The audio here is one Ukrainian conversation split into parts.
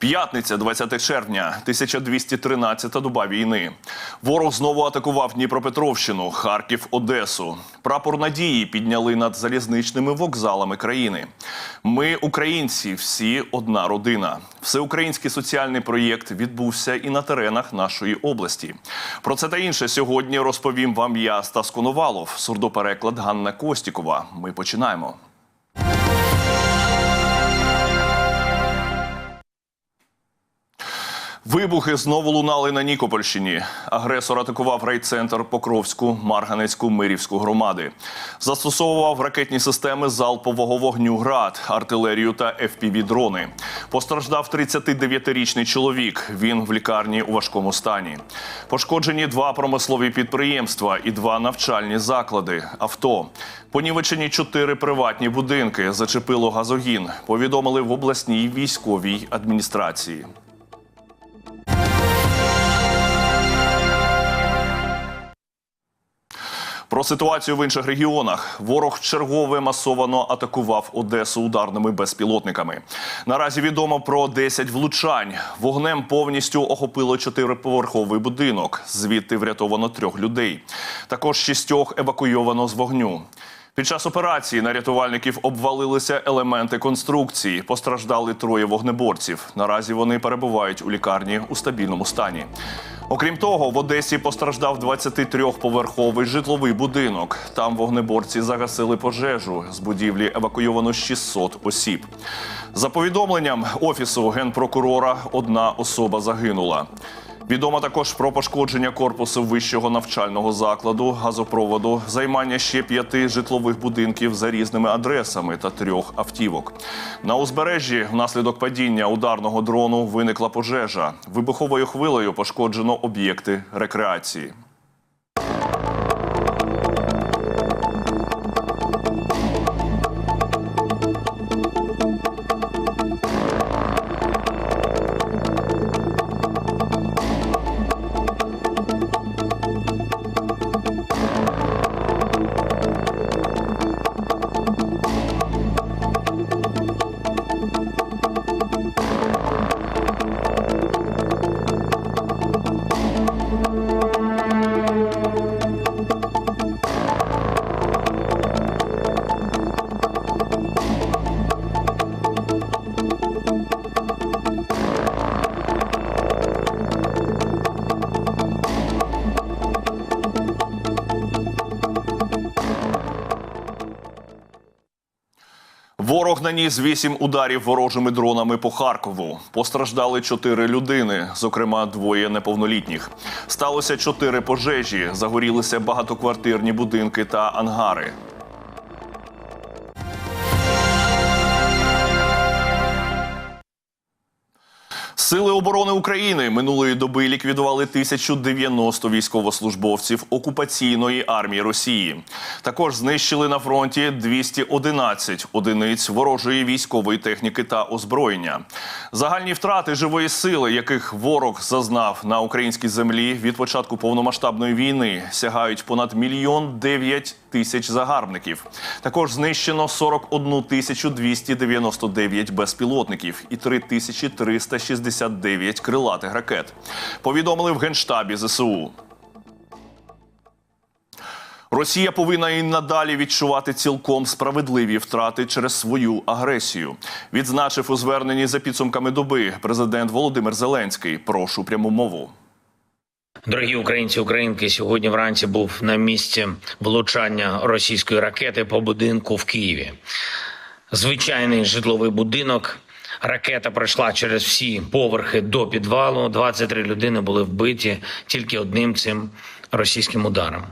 П'ятниця, 20 червня, 1213 доба війни. Ворог знову атакував Дніпропетровщину, Харків, Одесу. Прапор надії підняли над залізничними вокзалами країни. Ми, українці, всі одна родина. Всеукраїнський соціальний проєкт відбувся і на теренах нашої області. Про це та інше сьогодні розповім вам я, Стас Коновалов, сурдопереклад Ганна Костікова. Ми починаємо. Вибухи знову лунали на Нікопольщині. Агресор атакував райцентр Покровську, Марганецьку, Мирівську громади. Застосовував ракетні системи залпового вогню ГРАД, артилерію та FPV-дрони. Постраждав 39-річний чоловік. Він в лікарні у важкому стані. Пошкоджені два промислові підприємства і два навчальні заклади. Авто. Понівечені чотири приватні будинки. Зачепило газогін. Повідомили в обласній військовій адміністрації. Про ситуацію в інших регіонах ворог чергове масовано атакував Одесу ударними безпілотниками. Наразі відомо про 10 влучань. Вогнем повністю охопило чотириповерховий будинок. Звідти врятовано трьох людей. Також шістьох евакуйовано з вогню. Під час операції на рятувальників обвалилися елементи конструкції. Постраждали троє вогнеборців. Наразі вони перебувають у лікарні у стабільному стані. Окрім того, в Одесі постраждав 23-поверховий житловий будинок. Там вогнеборці загасили пожежу. З будівлі евакуйовано 600 осіб. За повідомленням офісу генпрокурора, одна особа загинула. Відомо також про пошкодження корпусу вищого навчального закладу, газопроводу, займання ще п'яти житлових будинків за різними адресами та трьох автівок. На узбережжі внаслідок падіння ударного дрону виникла пожежа. Вибуховою хвилею пошкоджено об'єкти рекреації. Наніс вісім ударів ворожими дронами по Харкову. Постраждали чотири людини, зокрема двоє неповнолітніх. Сталося чотири пожежі, загорілися багатоквартирні будинки та ангари. Сили оборони України минулої доби ліквідували 1090 військовослужбовців окупаційної армії Росії. Також знищили на фронті 211 одиниць ворожої військової техніки та озброєння. Загальні втрати живої сили, яких ворог зазнав на українській землі від початку повномасштабної війни, сягають понад мільйон дев'ять тисяч загарбників. Також знищено 41 тисячу 299 безпілотників і 3369 крилатих ракет. Повідомили в генштабі ЗСУ. Росія повинна і надалі відчувати цілком справедливі втрати через свою агресію. Відзначив у зверненні за підсумками доби президент Володимир Зеленський. Прошу пряму мову. Дорогі українці, українки, сьогодні вранці був на місці влучання російської ракети по будинку в Києві. Звичайний житловий будинок. Ракета пройшла через всі поверхи до підвалу. 23 людини були вбиті тільки одним цим російським ударом.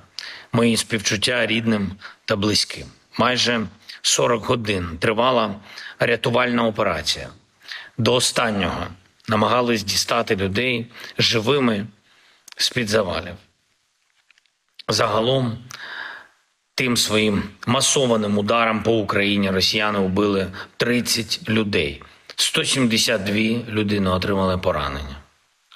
Мої співчуття рідним та близьким. Майже 40 годин тривала рятувальна операція. До останнього намагались дістати людей живими з-під завалів. Загалом, тим своїм масованим ударом по Україні росіяни вбили 30 людей. 172 людини отримали поранення.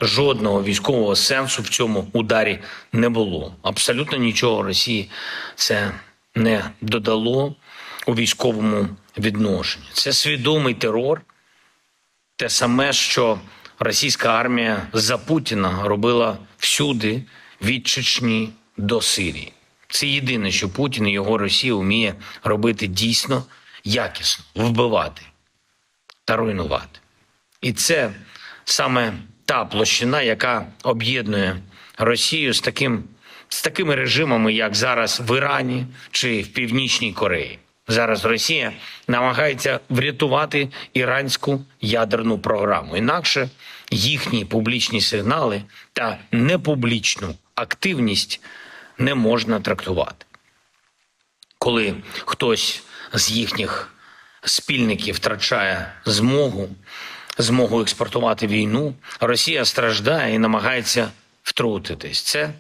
Жодного військового сенсу в цьому ударі не було. Абсолютно нічого Росії це не додало у військовому відношенні. Це свідомий терор, те саме, що російська армія за Путіна робила всюди від Чечні до Сирії. Це єдине, що Путін і його Росія вміє робити дійсно якісно, вбивати та руйнувати. І це саме та площина, яка об'єднує Росію з таким з такими режимами, як зараз в Ірані чи в Північній Кореї. Зараз Росія намагається врятувати іранську ядерну програму. Інакше їхні публічні сигнали та непублічну активність не можна трактувати. Коли хтось з їхніх спільників втрачає змогу, змогу експортувати війну, Росія страждає і намагається втрутитись. Це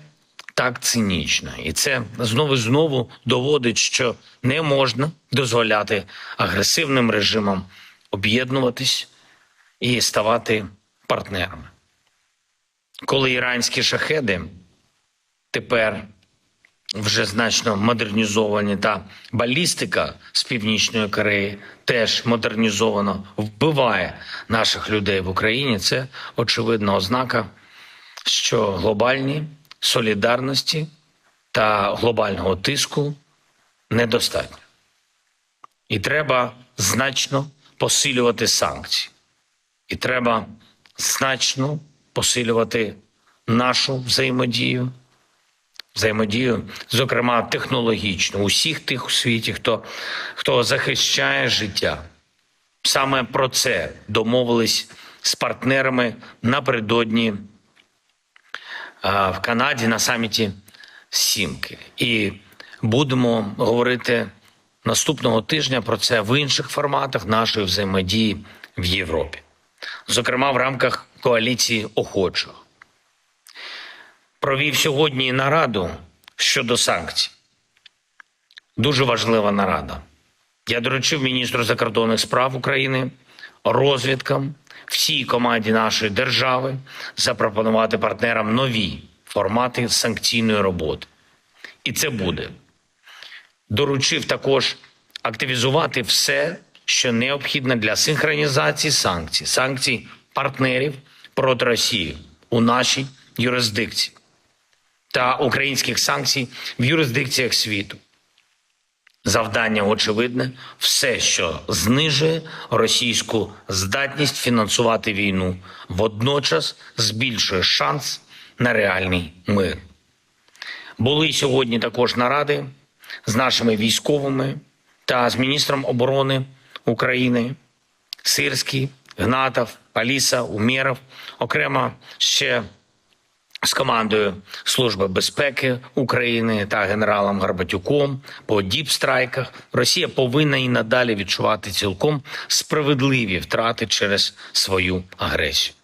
так цинічно, і це знову знову доводить, що не можна дозволяти агресивним режимам об'єднуватись і ставати партнерами. Коли іранські шахеди тепер вже значно модернізовані, та балістика з північної Кореї теж модернізовано вбиває наших людей в Україні. Це очевидна ознака, що глобальні солідарності та глобального тиску недостатньо. І треба значно посилювати санкції. І треба значно посилювати нашу взаємодію взаємодію, зокрема технологічну, усіх тих у світі, хто, хто захищає життя. Саме про це домовились з партнерами напередодні в Канаді на саміті Сімки. І будемо говорити наступного тижня про це в інших форматах нашої взаємодії в Європі, зокрема в рамках коаліції охочих провів сьогодні нараду щодо санкцій. Дуже важлива нарада. Я доручив міністру закордонних справ України, розвідкам, всій команді нашої держави запропонувати партнерам нові формати санкційної роботи. І це буде. Доручив також активізувати все, що необхідно для синхронізації санкцій, санкцій партнерів проти Росії у нашій юрисдикції та українських санкцій в юрисдикціях світу. Завдання очевидне все, що знижує російську здатність фінансувати війну, водночас збільшує шанс на реальний мир. Були сьогодні також наради з нашими військовими та з міністром оборони України Сирський, Гнатов, Паліса, Умєров, окремо ще з командою Служби безпеки України та генералом Гарбатюком по діпстрайках Росія повинна і надалі відчувати цілком справедливі втрати через свою агресію.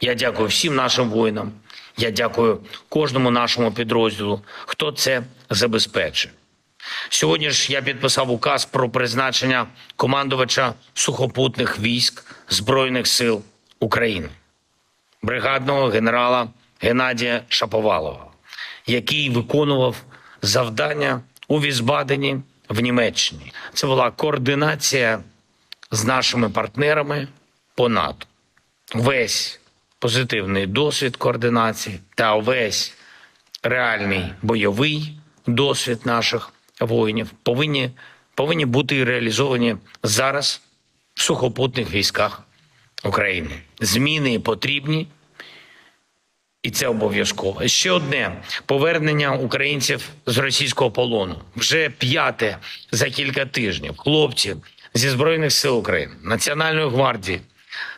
Я дякую всім нашим воїнам. Я дякую кожному нашому підрозділу, хто це забезпечує. Сьогодні ж я підписав указ про призначення командувача сухопутних військ Збройних сил України, бригадного генерала Геннадія Шаповалова, який виконував завдання у Візбадені в Німеччині. Це була координація з нашими партнерами по НАТО. Весь позитивний досвід координації та весь реальний бойовий досвід наших воїнів повинні, повинні бути реалізовані зараз в сухопутних військах України. Зміни потрібні. І це обов'язково. Ще одне повернення українців з російського полону. Вже п'яте за кілька тижнів. Хлопці зі збройних сил України, Національної гвардії,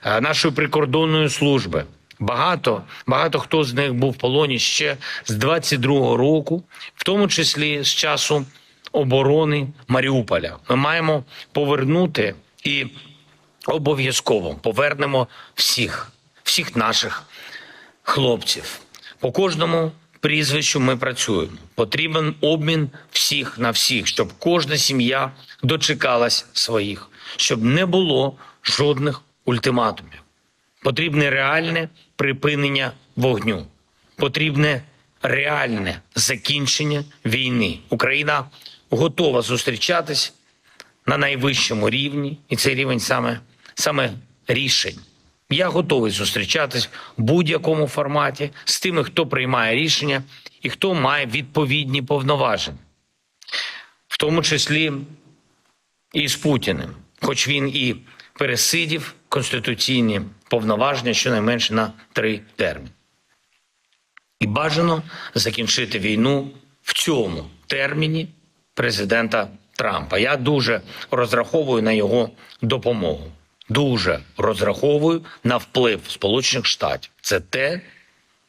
е, нашої прикордонної служби. Багато багато хто з них був в полоні ще з 22-го року, в тому числі з часу оборони Маріуполя. Ми маємо повернути і обов'язково повернемо всіх, всіх наших хлопців. По кожному прізвищу ми працюємо. Потрібен обмін всіх на всіх, щоб кожна сім'я дочекалась своїх, щоб не було жодних ультиматумів. Потрібне реальне припинення вогню. Потрібне реальне закінчення війни. Україна готова зустрічатись на найвищому рівні, і цей рівень саме, саме рішень, Я готовий зустрічатись в будь-якому форматі з тими, хто приймає рішення і хто має відповідні повноваження, в тому числі і з Путіним, хоч він і пересидів конституційні повноваження щонайменше на три терміни. І бажано закінчити війну в цьому терміні президента Трампа. Я дуже розраховую на його допомогу. Дуже розраховую на вплив Сполучених Штатів. Це те,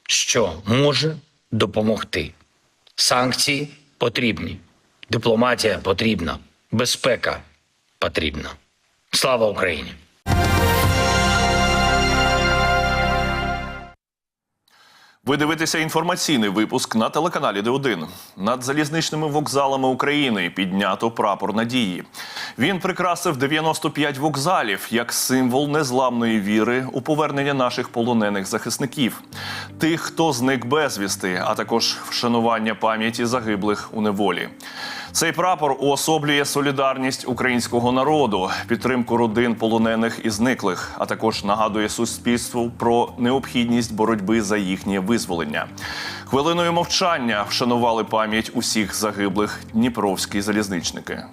що може допомогти. Санкції потрібні, дипломатія потрібна, безпека потрібна. Слава Україні! Ви дивитеся інформаційний випуск на телеканалі Д1. Над залізничними вокзалами України піднято прапор надії. Він прикрасив 95 вокзалів як символ незламної віри у повернення наших полонених захисників, тих, хто зник безвісти, а також вшанування пам'яті загиблих у неволі. Цей прапор уособлює солідарність українського народу, підтримку родин полонених і зниклих, а також нагадує суспільству про необхідність боротьби за їхнє визволення. Хвилиною мовчання вшанували пам'ять усіх загиблих дніпровські залізничники.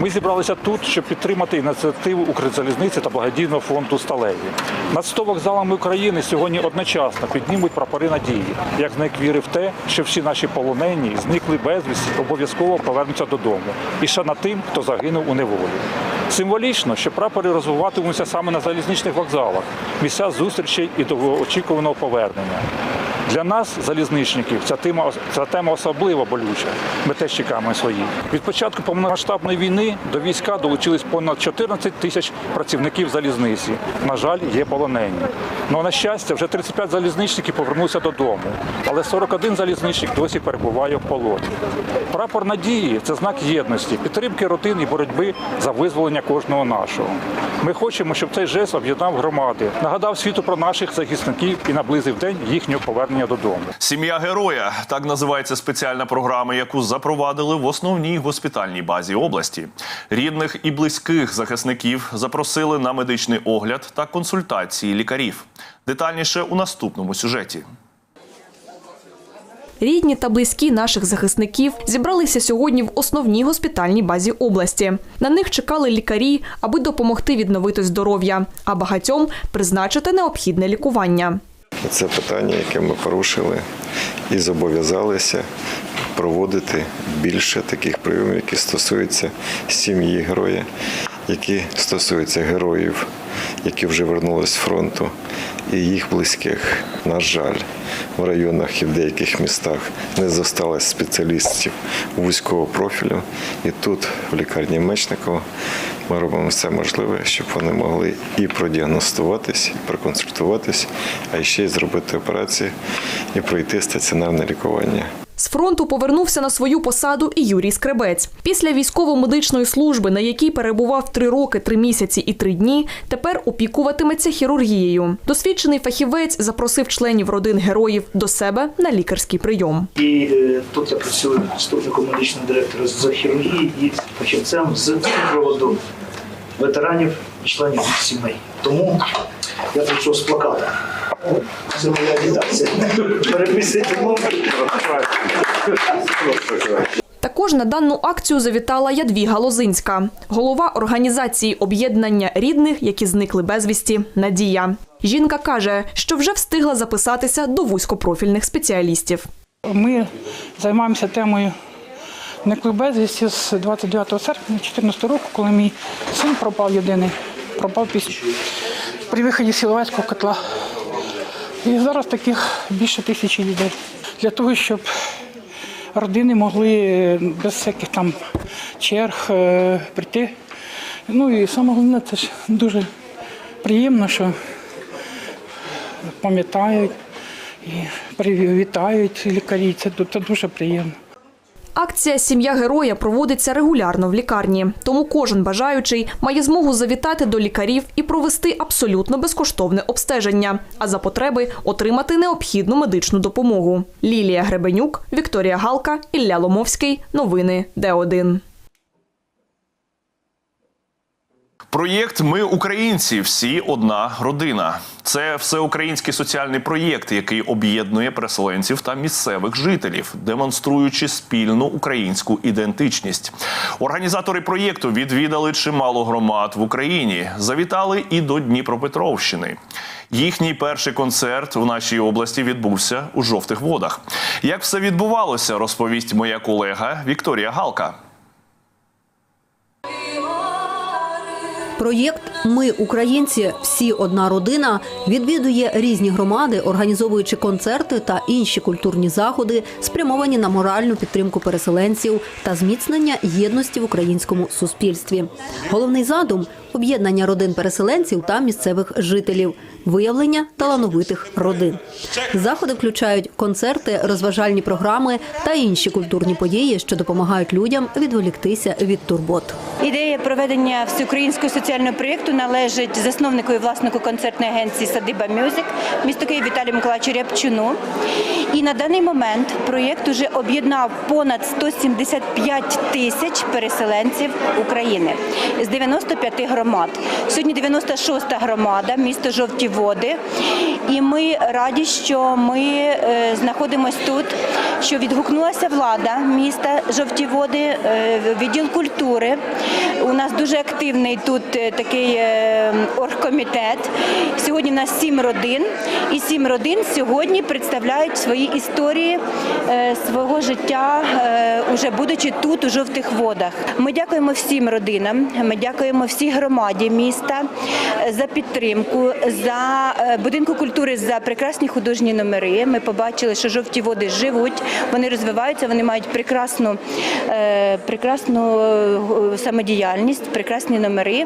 Ми зібралися тут, щоб підтримати ініціативу Укрзалізниці та благодійного фонду Сталеві. Над 100 вокзалами України сьогодні одночасно піднімуть прапори надії, як знак віри в те, що всі наші полонені, зникли безвісті, обов'язково повернуться додому. І ще над тим, хто загинув у неволі. Символічно, що прапори розвиватимуться саме на залізничних вокзалах, місця зустрічей і довгоочікуваного повернення. Для нас, залізничників, ця тема, ця тема особливо болюча. Ми теж чекаємо свої. Від початку повномасштабної війни до війська долучились понад 14 тисяч працівників залізниці. На жаль, є полонені. Ну, на щастя, вже 35 залізничників повернуться додому, але 41 залізничник досі перебуває в полоні. Прапор надії це знак єдності, підтримки родин і боротьби за визволення кожного нашого. Ми хочемо, щоб цей жест об'єднав громади, нагадав світу про наших захисників і наблизив день їхнього повернення додому. Сім'я героя так називається спеціальна програма, яку запровадили в основній госпітальній базі області. Рідних і близьких захисників запросили на медичний огляд та консультації лікарів. Детальніше у наступному сюжеті. Рідні та близькі наших захисників зібралися сьогодні в основній госпітальній базі області. На них чекали лікарі, аби допомогти відновити здоров'я, а багатьом призначити необхідне лікування. Це питання, яке ми порушили і зобов'язалися проводити більше таких прийомів, які стосуються сім'ї героя, які стосуються героїв, які вже вернулись з фронту, і їх близьких. На жаль, в районах і в деяких містах не зосталось спеціалістів вузького профілю. І тут, в лікарні Мечникова, ми робимо все можливе, щоб вони могли і продіагностуватись, і проконсультуватись, а ще й зробити операції і пройти стаціонарне лікування. З фронту повернувся на свою посаду і Юрій Скребець. Після військово-медичної служби, на якій перебував три роки, три місяці і три дні, тепер опікуватиметься хірургією. Досвідчений фахівець запросив членів родин героїв до себе на лікарський прийом. І е, тут я працюю заступником медичного директора з хірургії і фахівцем з приводу ветеранів і членів сімей. Тому я прийшов з плакатом. Це моя агітація. Переписуйте мову. Також на дану акцію завітала Ядвіга Лозинська, голова організації об'єднання рідних, які зникли безвісті. Надія. Жінка каже, що вже встигла записатися до вузькопрофільних спеціалістів. Ми займаємося темою зниклих безвісті з 29 серпня 2014 року, коли мій син пропав єдиний, пропав після при виході Сіловецького котла. І зараз таких більше тисячі людей. Для того, щоб родини могли е, без всяких там черг е, прийти. Ну і саме головне, це ж дуже приємно, що пам'ятають і привітають лікарі. Це, це дуже приємно. Акція Сім'я героя проводиться регулярно в лікарні, тому кожен бажаючий має змогу завітати до лікарів і провести абсолютно безкоштовне обстеження, а за потреби отримати необхідну медичну допомогу. Лілія Гребенюк, Вікторія Галка, Ілля Ломовський. Новини Д1. Проєкт Ми українці, всі одна родина. Це всеукраїнський соціальний проєкт, який об'єднує переселенців та місцевих жителів, демонструючи спільну українську ідентичність. Організатори проєкту відвідали чимало громад в Україні, завітали і до Дніпропетровщини. Їхній перший концерт в нашій області відбувся у жовтих водах. Як все відбувалося, розповість моя колега Вікторія Галка. Проєкт Ми українці, всі одна родина відвідує різні громади, організовуючи концерти та інші культурні заходи, спрямовані на моральну підтримку переселенців та зміцнення єдності в українському суспільстві. Головний задум об'єднання родин переселенців та місцевих жителів, виявлення талановитих родин. Заходи включають концерти, розважальні програми та інші культурні події, що допомагають людям відволіктися від турбот. Ідея проведення всеукраїнського соціального проєкту належить засновнику і власнику концертної агенції Садиба Мюзик місто Київ Віталію Миколаївичу Рябчуну. І на даний момент проєкт уже об'єднав понад 175 тисяч переселенців України з 95 громад. Сьогодні 96-та громада, місто Жовті Води. І ми раді, що ми е, знаходимося тут, що відгукнулася влада міста Жовті Води, е, відділ культури. У нас дуже активний тут е, такий оргкомітет. Сьогодні у нас сім родин, і сім родин сьогодні представляють свої історії е, свого життя, е, уже будучи тут, у жовтих водах. Ми дякуємо всім родинам. Ми дякуємо всій громаді міста е, за підтримку, за будинку культури за прекрасні художні номери. Ми побачили, що жовті води живуть, вони розвиваються, вони мають прекрасну, прекрасну самодіяльність, прекрасні номери.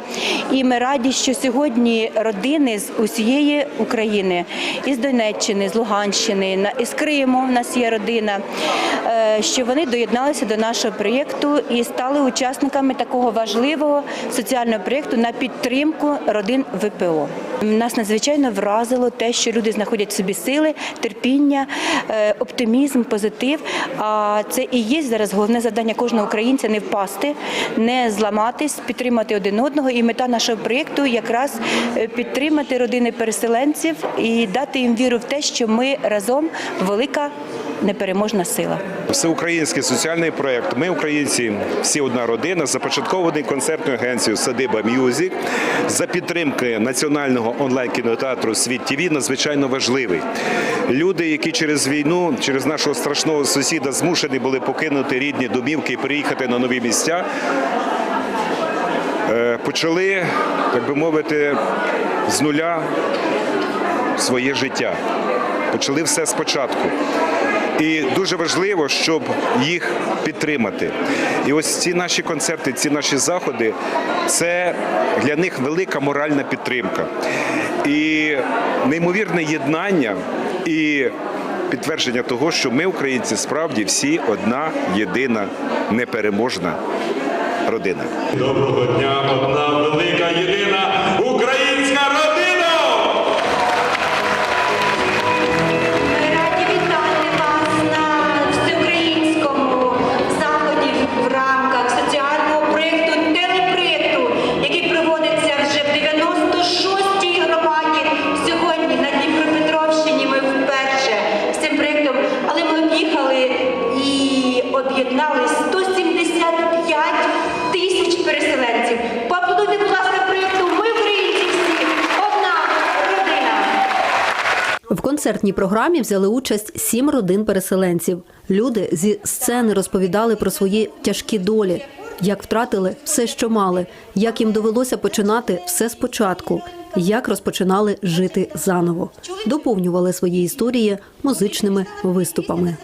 І ми раді, що сьогодні родини з усієї України, із Донеччини, з Луганщини, на- із Криму. У нас є родина, е, що вони доєдналися до нашого проєкту і стали учасниками такого важливого соціального проєкту на підтримку родин ВПО. Нас надзвичайно вразило те, що люди знаходять в собі сили, терпіння, е, оптимізм, позитив. А це і є зараз головне завдання кожного українця не впасти, не зламатись, підтримати один одного. І мета нашого проєкту якраз е, підтримати родини переселенців і дати їм віру в те, що ми разом велика непереможна сила. Всеукраїнський соціальний проект Ми українці, всі одна родина, започаткований концертною агенцією Садиба Мюзик за підтримки національного онлайн-кінотеатру Світ ТВ надзвичайно важливий. Люди, які через війну, через нашого страшного сусіда змушені були покинути рідні домівки і переїхати на нові місця, е, почали, так би мовити, з нуля своє життя. Почали все спочатку. І дуже важливо, щоб їх підтримати. І ось ці наші концерти, ці наші заходи це для них велика моральна підтримка. І неймовірне єднання і підтвердження того, що ми, українці, справді всі одна єдина непереможна родина. Доброго дня, одна велика єдина концертній програмі взяли участь сім родин переселенців. Люди зі сцени розповідали про свої тяжкі долі, як втратили все, що мали, як їм довелося починати все спочатку, як розпочинали жити заново. Доповнювали свої історії музичними виступами.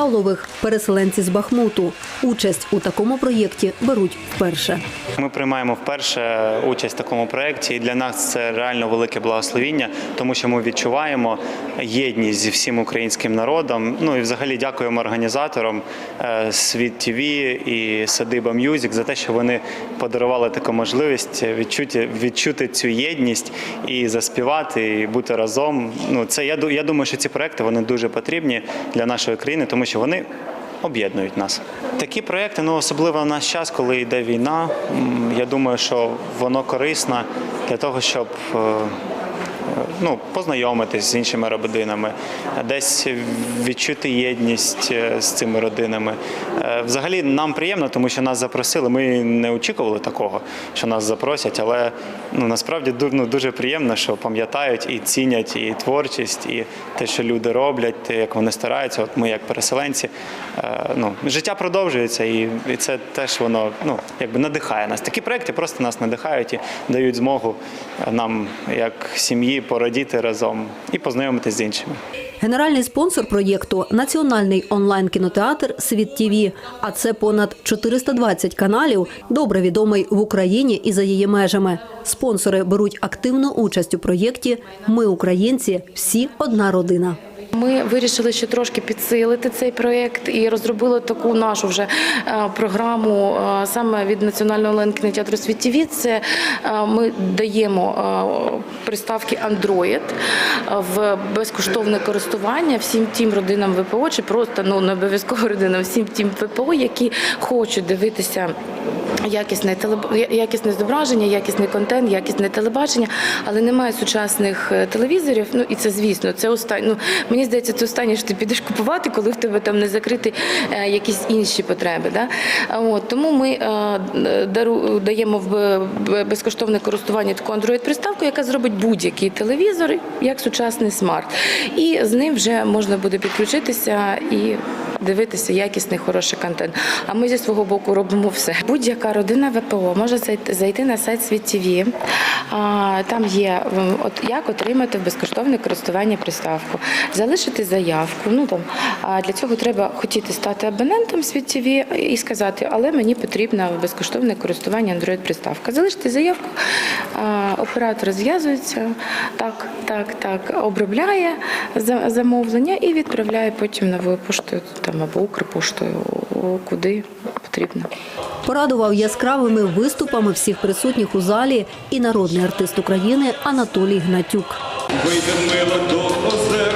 Павлових переселенці з Бахмуту. Участь у такому проєкті беруть вперше. Ми приймаємо вперше участь в такому проєкті, і для нас це реально велике благословіння, тому що ми відчуваємо єдність зі всім українським народом. Ну і взагалі дякуємо організаторам е, Світ ТВ і Садиба М'юзік за те, що вони подарували таку можливість відчути, відчути цю єдність і заспівати, і бути разом. Ну це я я думаю, що ці проекти вони дуже потрібні для нашої країни, тому що вони об'єднують нас. Такі проекти, ну особливо в наш час, коли йде війна. Я думаю, що воно корисно для того, щоб е, ну, познайомитись з іншими родинами, десь відчути єдність е, з цими родинами. Е, Взагалі нам приємно, тому що нас запросили. Ми не очікували такого, що нас запросять, але ну, насправді ну, дуже приємно, що пам'ятають і цінять і творчість, і те, що люди роблять, те, як вони стараються. От ми, як переселенці, е, ну, життя продовжується, і, і це теж воно ну, якби надихає нас. Такі проекти просто нас надихають і дають змогу е, нам, як сім'ї, порадіти разом і познайомитися з іншими. Генеральний спонсор проєкту національний онлайн кінотеатр Світ ТІВІ. А це понад 420 каналів, добре відомий в Україні і за її межами. Спонсори беруть активну участь у проєкті Ми українці, всі одна родина. Ми вирішили ще трошки підсилити цей проєкт і розробили таку нашу вже е, програму е, саме від Національного онлайн кінотеатру «Світ ТВ». Це е, ми даємо приставки Android в безкоштовне користування всім тим родинам ВПО, чи просто ну не обов'язково родинам, всім тим ВПО, які хочуть дивитися якісне якісне зображення, якісний контент, якісне телебачення, але немає сучасних е, телевізорів. Ну і це звісно, це останнє. Ну мені здається, це останнє, що ти підеш купувати, коли в тебе там не закриті е, якісь інші потреби. Да? От тому ми е, дару даємо в безкоштовне користування таку android приставку яка зробить будь-який телевізор як сучасний смарт, і з ним вже можна буде підключитися і дивитися якісний хороший контент. А ми зі свого боку робимо все. Будь-яка родина ВПО може зайти- на сайт Світ ТВ. Там є от як отримати безкоштовне користування приставку, залишити заявку. Ну там для цього треба хотіти стати абонентом Світ ТВ і сказати, але мені потрібно безкоштовне користування Android приставка. Залишити заявку, оператор зв'язується, так, так, так, обробляє за- замовлення і відправляє потім новою поштою там або Укрпоштою, куди потрібно. Порадував яскравими виступами всіх присутніх у залі і народний артист України Анатолій Гнатюк. Вийдемо до озерця,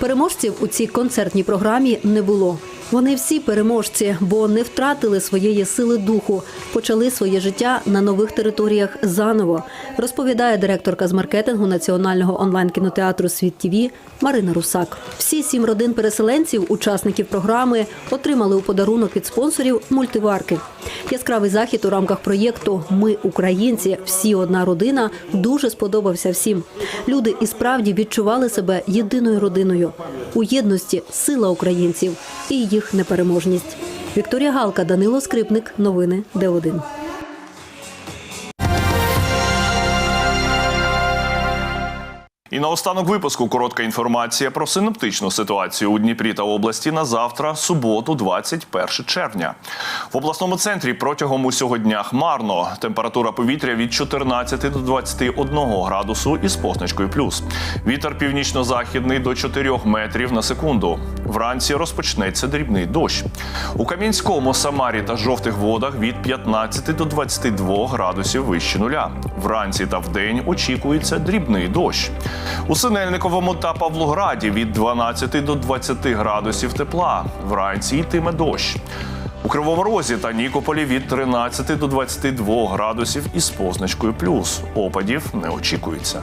Переможців у цій концертній програмі не було. Вони всі переможці, бо не втратили своєї сили духу, почали своє життя на нових територіях заново, розповідає директорка з маркетингу національного онлайн кінотеатру Світ ТВ Марина Русак. Всі сім родин переселенців, учасників програми, отримали у подарунок від спонсорів мультиварки. Яскравий захід у рамках проєкту Ми українці, всі одна родина дуже сподобався всім. Люди і справді відчували себе єдиною родиною. У єдності сила українців і їх непереможність. Вікторія Галка, Данило Скрипник. Новини Д1. І наостанок випуску коротка інформація про синоптичну ситуацію у Дніпрі та області на завтра, суботу, 21 червня. В обласному центрі протягом усього дня хмарно. Температура повітря від 14 до 21 градусу із позначкою плюс. Вітер північно-західний до 4 метрів на секунду. Вранці розпочнеться дрібний дощ. У Кам'янському, Самарі та жовтих водах від 15 до 22 градусів вище нуля. Вранці та вдень очікується дрібний дощ. У Синельниковому та Павлограді від 12 до 20 градусів тепла. Вранці йтиме дощ. У Кривому Розі та Нікополі від 13 до 22 градусів із позначкою плюс. Опадів не очікується.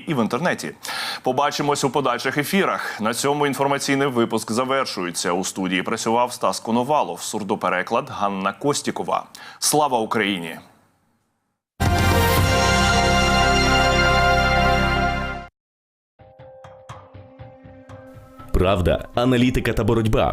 і в інтернеті. Побачимось у подальших ефірах. На цьому інформаційний випуск завершується. У студії працював Стас Коновалов, сурдопереклад Ганна Костікова. Слава Україні! Правда, аналітика та боротьба